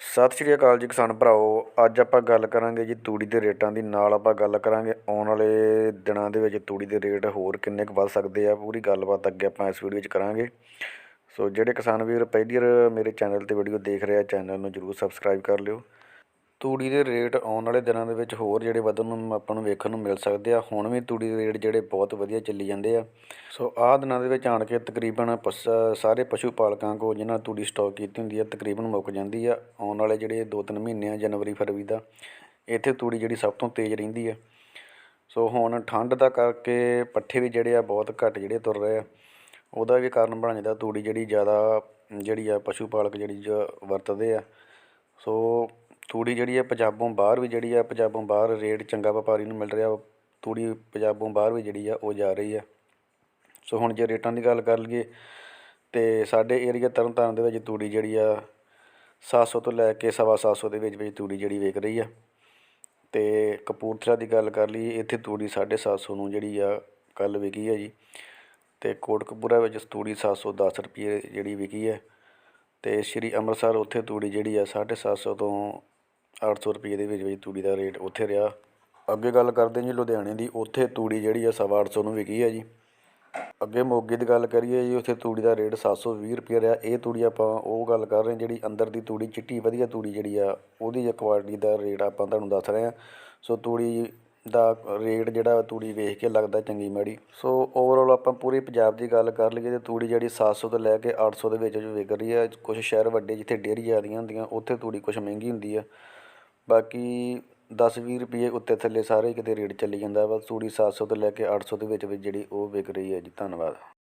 ਸਤਿ ਸ਼੍ਰੀ ਅਕਾਲ ਜੀ ਕਿਸਾਨ ਭਰਾਓ ਅੱਜ ਆਪਾਂ ਗੱਲ ਕਰਾਂਗੇ ਜੀ ਤੂੜੀ ਦੇ ਰੇਟਾਂ ਦੀ। ਨਾਲ ਆਪਾਂ ਗੱਲ ਕਰਾਂਗੇ ਆਉਣ ਵਾਲੇ ਦਿਨਾਂ ਦੇ ਵਿੱਚ ਤੂੜੀ ਦੇ ਰੇਟ ਹੋਰ ਕਿੰਨੇ ਕੁ ਵੱਧ ਸਕਦੇ ਆ, ਪੂਰੀ ਗੱਲਬਾਤ ਅੱਗੇ ਆਪਾਂ ਇਸ ਵੀਡੀਓ 'ਚ ਕਰਾਂਗੇ। ਸੋ ਜਿਹੜੇ ਕਿਸਾਨ ਵੀਰ ਪਹਿਲੀ ਵਾਰ ਮੇਰੇ ਚੈਨਲ ਤੇ ਵੀਡੀਓ ਦੇਖ ਰਹੇ ਆ, ਚੈਨਲ ਨੂੰ ਜਰੂਰ ਸਬਸਕ੍ਰਾਈਬ ਕਰ ਲਿਓ। ਤੂੜੀ ਦੇ ਰੇਟ ਆਉਣ ਵਾਲੇ ਦਿਨਾਂ ਦੇ ਵਿੱਚ ਹੋਰ ਜਿਹੜੇ ਵਧਣ ਨੂੰ ਆਪਾਂ ਨੂੰ ਵੇਖਣ ਨੂੰ ਮਿਲ ਸਕਦੇ ਆ। ਹੁਣ ਵੀ ਤੂੜੀ ਦੇ ਰੇਟ ਜਿਹੜੇ ਬਹੁਤ ਵਧੀਆ ਚੱਲੀ ਜਾਂਦੇ ਆ। ਸੋ ਆਹ ਦਿਨਾਂ ਦੇ ਵਿੱਚ ਆਣ ਕੇ ਤਕਰੀਬਨ ਪਸ, ਸਾਰੇ ਪਸ਼ੂ ਪਾਲਕਾਂ ਕੋ ਜਿਨ੍ਹਾਂ ਤੂੜੀ ਸਟਾਕ ਕੀਤੀ ਹੁੰਦੀ ਆ, ਤਕਰੀਬਨ ਮੁੱਕ ਜਾਂਦੀ ਆ। ਆਉਣ ਵਾਲੇ ਜਿਹੜੇ 2-3 ਮਹੀਨੇ ਆ ਜਨਵਰੀ, ਫਰਵਰੀ ਦਾ, ਇੱਥੇ ਤੂੜੀ ਜਿਹੜੀ ਸਭ ਤੋਂ ਤੇਜ਼ ਰਹਿੰਦੀ ਆ। ਸੋ ਹੁਣ ਠੰਡ ਦਾ ਕਰਕੇ ਪੱਠੇ ਵੀ ਜਿਹੜੇ ਆ ਬਹੁਤ ਘੱਟ ਜਿਹੜੇ ਤੁਰ ਰਹੇ ਆ। ਉਹਦਾ ਵੀ ਕਾਰਨ ਬਣ ਜਾਂਦਾ ਤੂੜੀ ਜਿਹੜੀ ਜ਼ਿਆਦਾ, ਜਿਹੜੀ ਆ ਪਸ਼ੂ ਪਾਲਕ ਜਿਹੜੀ ਜ, ਵਰਤਦੇ ਆ। ਸੋ ਤੂੜੀ ਜਿਹੜੀ ਆ ਪੰਜਾਬੋਂ ਬਾਹਰ ਵੀ ਜਿਹੜੀ ਆ, ਪੰਜਾਬੋਂ ਬਾਹਰ ਰੇਟ ਚੰਗਾ ਵਪਾਰੀ ਨੂੰ ਮਿਲ ਰਿਹਾ, ਤੂੜੀ ਪੰਜਾਬੋਂ ਬਾਹਰ ਵੀ ਜਿਹੜੀ ਆ, ਉਹ ਜਾ ਰਹੀ ਆ। ਸੋ ਹੁਣ ਜੇ ਰੇਟਾਂ ਦੀ ਗੱਲ ਕਰ ਲਈਏ, ਤੇ ਸਾਡੇ ਏਰੀਆ ਤਰਨਤਾਰਨ ਦੇ ਵਿੱਚ ਤੂੜੀ ਜਿਹੜੀ ਆ 700 ਤੋਂ ਲੈ ਕੇ ਸਵਾ 700 ਦੇ ਵਿੱਚ ਵਿੱਚ ਤੂੜੀ ਜਿਹੜੀ ਵਿਕ ਰਹੀ ਆ। ਤੇ ਕਪੂਰਥਲਾ ਦੀ ਗੱਲ ਕਰ ਲਈਏ, ਇੱਥੇ ਤੂੜੀ 750 ਨੂੰ ਜਿਹੜੀ ਆ ਕੱਲ ਵਿਕੀ ਆ ਜੀ। ਤੇ ਕੋਟਕਪੂਰਾ ਵਿੱਚ ਤੂੜੀ 710 ਰੁਪਏ ਜਿਹੜੀ ਵਿਕੀ ਹੈ ਤੇ ਸ਼੍ਰੀ ਅੰਮ੍ਰਿਤਸਰ ਉੱਥੇ ਤੂੜੀ ਜਿਹੜੀ ਆ 750 ਤੋਂ 800 ਰੁਪਏ ਦੇ ਵਿੱਚ ਵਿੱਚ ਤੂੜੀ ਦਾ ਰੇਟ ਉੱਥੇ ਰਿਹਾ। ਅੱਗੇ ਗੱਲ ਕਰਦੇ ਜੀ ਲੁਧਿਆਣੇ ਦੀ, ਉੱਥੇ ਤੂੜੀ ਜਿਹੜੀ ਆ ਸਵਾ 800 ਨੂੰ ਵਿਕੀ ਹੈ ਜੀ। ਅੱਗੇ ਮੋਗੇ ਦੀ ਗੱਲ ਕਰੀਏ ਜੀ, ਉੱਥੇ ਤੂੜੀ ਦਾ ਰੇਟ 720 ਰੁਪਏ ਰਿਹਾ। ਇਹ ਤੂੜੀ ਆਪਾਂ ਉਹ ਗੱਲ ਕਰ ਰਹੇ ਜਿਹੜੀ ਅੰਦਰ ਦੀ ਤੂੜੀ, ਚਿੱਟੀ ਵਧੀਆ ਤੂੜੀ ਜਿਹੜੀ ਆ, ਉਹਦੀ ਕੁਆਲਿਟੀ ਦਾ ਰੇਟ ਆਪਾਂ ਤੁਹਾਨੂੰ ਦੱਸ ਰਹੇ ਹਾਂ। ਸੋ ਤੂੜੀ ਦਾ ਰੇਟ ਜਿਹੜਾ ਤੂੜੀ ਵੇਖ ਕੇ ਲੱਗਦਾ ਚੰਗੀ ਮਾੜੀ। ਸੋ ਓਵਰਆਲ ਆਪਾਂ ਪੂਰੀ ਪੰਜਾਬ ਦੀ ਗੱਲ ਕਰ ਲਈਏ ਤੇ ਤੂੜੀ ਜਿਹੜੀ 700 ਤੋਂ ਲੈ ਕੇ 800 ਦੇ ਵਿੱਚ ਵਿੱਚ ਵਿਕ ਰਹੀ ਹੈ ਕੁਝ ਸ਼ਹਿਰ ਵੱਡੇ ਜਿੱਥੇ ਡੇਅਰੀ ਜ਼ਿਆਦੀਆਂ ਹੁੰਦੀਆਂ, ਉੱਥੇ ਤੂੜੀ ਕੁਝ ਮਹਿੰਗੀ ਹੁੰਦੀ ਆ। ਬਾਕੀ 10-20 ਰੁਪਏ ਉੱਤੇ ਥੱਲੇ ਸਾਰੇ ਕਿਤੇ ਰੇਟ ਚੱਲੀ ਜਾਂਦਾ ਵਾ। ਤੂੜੀ 700 ਤੋਂ ਲੈ ਕੇ 800 ਦੇ ਵਿੱਚ ਵਿੱਚ ਜਿਹੜੀ ਉਹ ਵਿਕ ਰਹੀ ਹੈ ਜੀ। ਧੰਨਵਾਦ।